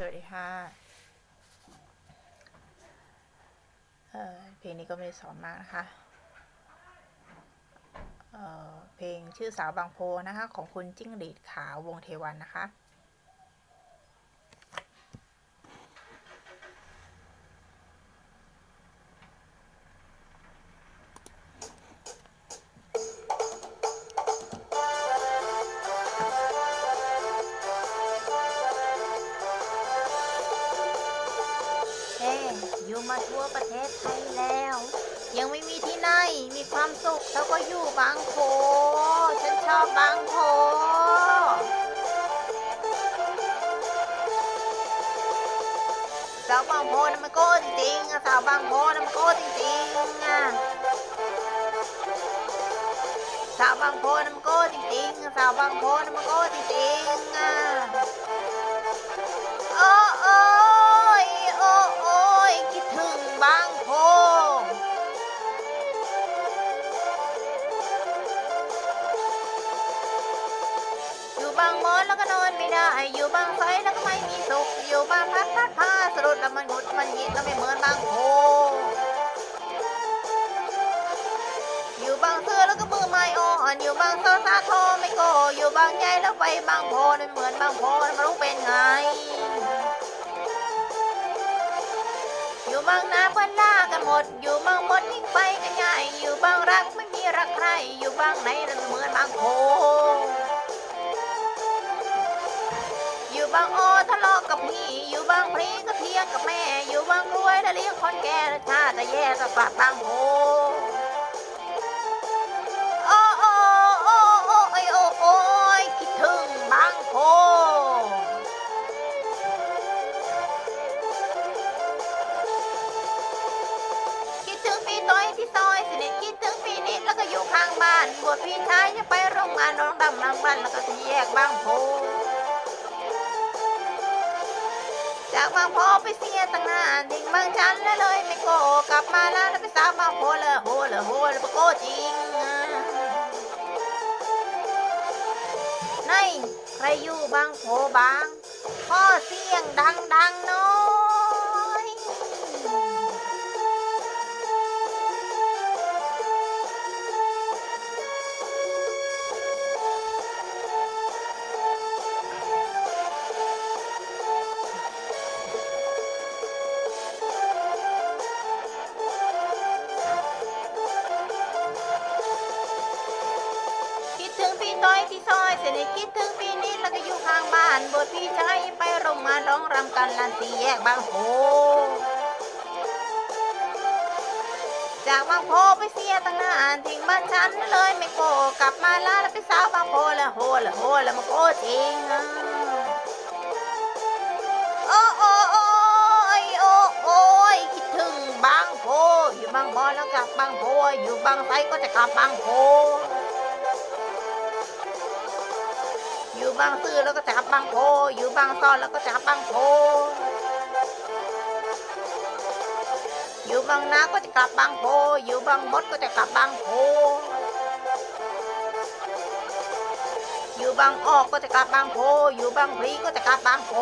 สวัสดีค่ะเเพลงนี้ก็ไม่ได้สอนมากนะคะเเพลงชื่อสาวบางโพนะคะ ของคุณจิ้งหรีดขาววงเทวันนะคะู่มาทั่วประเทศไทยแล้ว ยังไม่มีที่ไหน มีความสุขเท่าก็อยู่บางโพฉันชอบบางโพสาวบางโพนะมันโก้จริงๆสาวบางโพนะมันโก้จริงๆอะสาวบางโพนะมันโก้จริงๆสาวบางโพนะมันโก้จริงๆอะโอ้โอ้างมอนแล้วก็นอนไม่ได้ อยู่บางไซแล้วก็ไม่มีสุข อยู่บางพัดพัดพาสะดุดแล้วมันหงุดมันหยิดแล้วไม่เหมือนบางโพอยู่บางเสื้อแล้วก็มือไม่อ่อนอยู่บางโซซาโทไม่โก อยู่บางใหญ่แล้วไปบางโพนั่นเหมือนบางโพนั่นรู้เป็นไงอยู่บางนาเพื่อนล่ากันหมด อยู่บางบนนิ่งไปกันใหญ่ อยู่บางรักไม่มีรักใคร อยู่บางไหนนั่นเหมือนบางโพางโอทะเลาะกับพี่ อยู่บางพลีก็เทียงกับแม่ อยู่บางรวยแล้วเลี้ยงคนแก่แล้วชาติจะแย่สะกลับบางโพโอ้โอ้โอ้โอ้ไอยโอ้โอ้ยคิดถึงบางโพคิดถึงพี่ต้อยที่ซอยสนิทคิดถึงพี่นิดแล้วก็อยู่ข้างบ้านบวชพี่ชายจะไปโรงงานน้องดำนางบ้านแล้วก็ที่แยกบางโพ จากบางพอไปเสียตั้งนานทิ้งบางชันแล้วเลยไม่โกกลับมาแล้วไปสาวบางโพละโหละโหเละโกจริงอะในใครอยู่บางโพบางข้อเสียงดังดังเนาะ อยที่ซอยเสนิทคิดถึงพี่นิดแล้วก็อยู่ข้างบ้านบทพี่ชายไปโรงงานร้องรำกันลานสีแยกบางโพจากบางโพไปเสียตั้งนานทิ้งบ้านฉันเลยไม่โกกลับมาลาแล้วไปสาวบางโพแล้วโหแล้วโหแล้วมาโกจริงโอ้โอ้โอ้ยโอ้โอ้ยคิดถึงบางโพอยู่บางโพแล้วกลับบางโพอยู่บางไซก็จะกลับบางโพ อยู่บางซื่อแล้วก็จะกลับบางโพ อยู่บางซ่อนแล้วก็จะกลับบางโพ อยู่บางนาก็จะกลับบางโพ อยู่บางมดก็จะกลับบางโพ อยู่บางออกก็จะกลับบางโพ อยู่บางพลีก็จะกลับบางโพ